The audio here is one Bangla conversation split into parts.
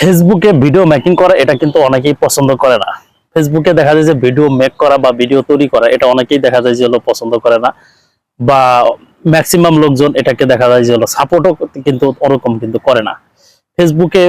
ফেসবুকে ভিডিও মেকিং করা, এটা কিন্তু অনেকেই পছন্দ করে না। ফেসবুকে দেখা যায় যে ভিডিও মেক করা বা ভিডিও তৈরি করা, এটা অনেকেই দেখা যায় যে হলো পছন্দ করে না। বা ম্যাক্সিমাম লোকজন এটাকে দেখা যায় যে হলো সাপোর্টও কিন্তু ওরকম কিন্তু করে না। ফেসবুকে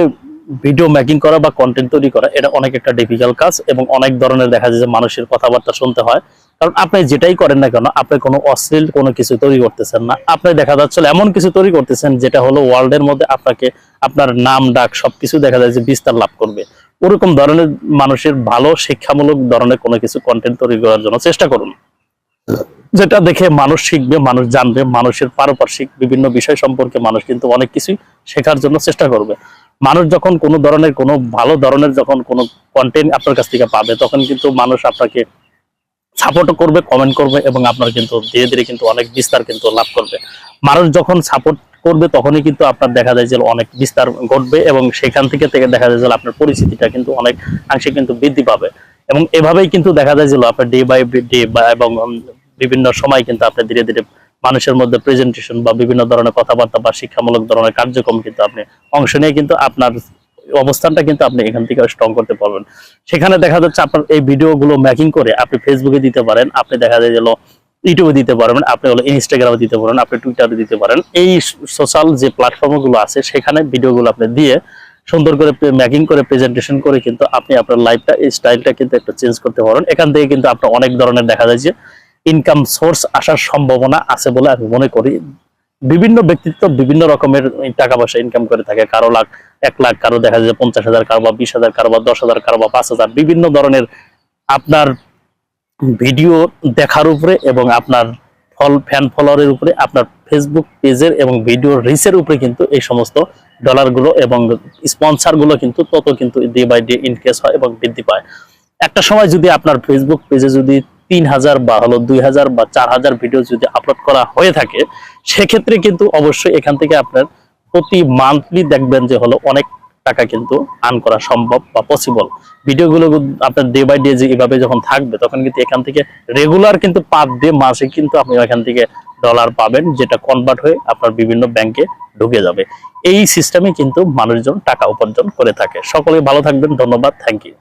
ভিডিও মেকিং করা বা কন্টেন্ট তৈরি করা, এটা অনেক একটা ডিফিকাল্ট কাজ এবং অনেক ধরনের দেখা যায় যে মানুষের কথাবার্তা শুনতে হয়। কারণ আপনি যেটাই করেন না কেন, আপনি কোনো অশ্লীল কোনো কিছু তৈরি করতেছেন না। আপনি দেখা যাচ্ছে এমন কিছু তৈরি করতেছেন যেটা হলো ওয়ার্ল্ডের মধ্যে আপনাকে আপনার নাম, ডাক সবকিছু দেখা যায় যে বিস্তার লাভ করবে। ওরকম ধরনের মানুষের ভালো, শিক্ষামূলক ধরনের কোনো কিছু কন্টেন্ট তৈরি করার জন্য চেষ্টা করুন। যেটা দেখে মানুষ শিখবে, মানুষ জানবে, মানুষের পারপার্শ্বিক বিভিন্ন বিষয় সম্পর্কে মানুষ কিন্তু অনেক কিছুই শেখার জন্য চেষ্টা করবে। মানুষ যখন কোনো ধরনের, কোনো ভালো ধরনের যখন কোনো কন্টেন্ট আপনার কাছ থেকে পাবে, তখন কিন্তু মানুষ আপনাকে সাপোর্টও করবে কমেন্ট করবে এবং আপনার কিন্তু ধীরে ধীরে কিন্তু অনেক বিস্তার কিন্তু লাভ করবে। মানুষ যখন সাপোর্ট করবে, তখনই কিন্তু আপনার দেখা যায় যে অনেক বিস্তার ঘটবে এবং সেখান থেকে থেকে দেখা যায় যে আপনার পরিচিতিটা কিন্তু অনেক অংশে কিন্তু বৃদ্ধি পাবে। এবং এভাবেই কিন্তু দেখা যায় যে আপনার ডে বাই ডে বা এবং বিভিন্ন সময় কিন্তু আপনি ধীরে ধীরে মানুষের মধ্যে প্রেজেন্টেশন বা বিভিন্ন ধরনের কথাবার্তা বা শিক্ষামূলক ধরনের কার্যক্রম কিন্তু আপনি অংশ নিয়ে কিন্তু আপনার অবস্থানটা কিন্তু আপনি এখান থেকে স্ট্রং করতে পারবেন। সেখানে দেখা যাচ্ছে আপনার এই ভিডিওগুলো মেকিং করে আপনি ফেসবুকে দিতে পারেন, আপনি দেখা যায় হলো ইউটিউবে দিতে পারবেন, আপনি হলো ইনস্টাগ্রামে দিতে পারেন, আপনি টুইটারে দিতে পারেন। এই সোশ্যাল যে প্ল্যাটফর্মগুলো আছে, সেখানে ভিডিওগুলো আপনি দিয়ে সুন্দর করে মেকিং করে প্রেজেন্টেশন করে কিন্তু আপনি আপনার লাইফটা এই স্টাইলটা কিন্তু একটু চেঞ্জ করতে পারেন এখান থেকে কিন্তু আপনার অনেক ধরনের দেখা যায় যে ইনকাম সোর্স আসার সম্ভাবনা আছে বলে আমি মনে করি। বিভিন্ন ব্যক্তিত্ব বিভিন্ন রকমের টাকা পয়সা ইনকাম করে থাকে। কারও লাখ, এক লাখ, কারও দেখা যায় পঞ্চাশ হাজার, কারও বা বিশ হাজার, কারও বা দশ হাজার, কারও বা পাঁচ হাজার। বিভিন্ন ধরনের আপনার ভিডিও দেখার উপরে এবং আপনার ফল ফ্যান ফলোয়ারের উপরে, আপনার ফেসবুক পেজের এবং ভিডিও রিচের উপরে কিন্তু এই সমস্ত ডলারগুলো এবং স্পন্সারগুলো কিন্তু তত কিন্তু ডে বাই ডে ইনক্রিজ হয় এবং বৃদ্ধি পায়। একটা সময় যদি আপনার ফেসবুক পেজে যদি তিন হাজার বা হলো দুই হাজার বা চার হাজার ভিডিও যদি আপলোড করা হয়ে থাকে, সেক্ষেত্রে কিন্তু অবশ্যই এখান থেকে আপনার প্রতি মান্থলি দেখবেন যে হলো অনেক টাকা কিন্তু আর্ন করা সম্ভব বা পসিবল ভিডিওগুলো আপনার ডে বাই ডে যে এভাবে যখন থাকবে, তখন কিন্তু এখান থেকে রেগুলার কিন্তু পার ডে মাসে কিন্তু আপনি এখান থেকে ডলার পাবেন, যেটা কনভার্ট হয়ে আপনার বিভিন্ন ব্যাংকে ঢুকে যাবে। এই সিস্টেমে কিন্তু মানুষজন টাকা উপার্জন করে থাকে। সকলে ভালো থাকবেন, ধন্যবাদ থ্যাংক ইউ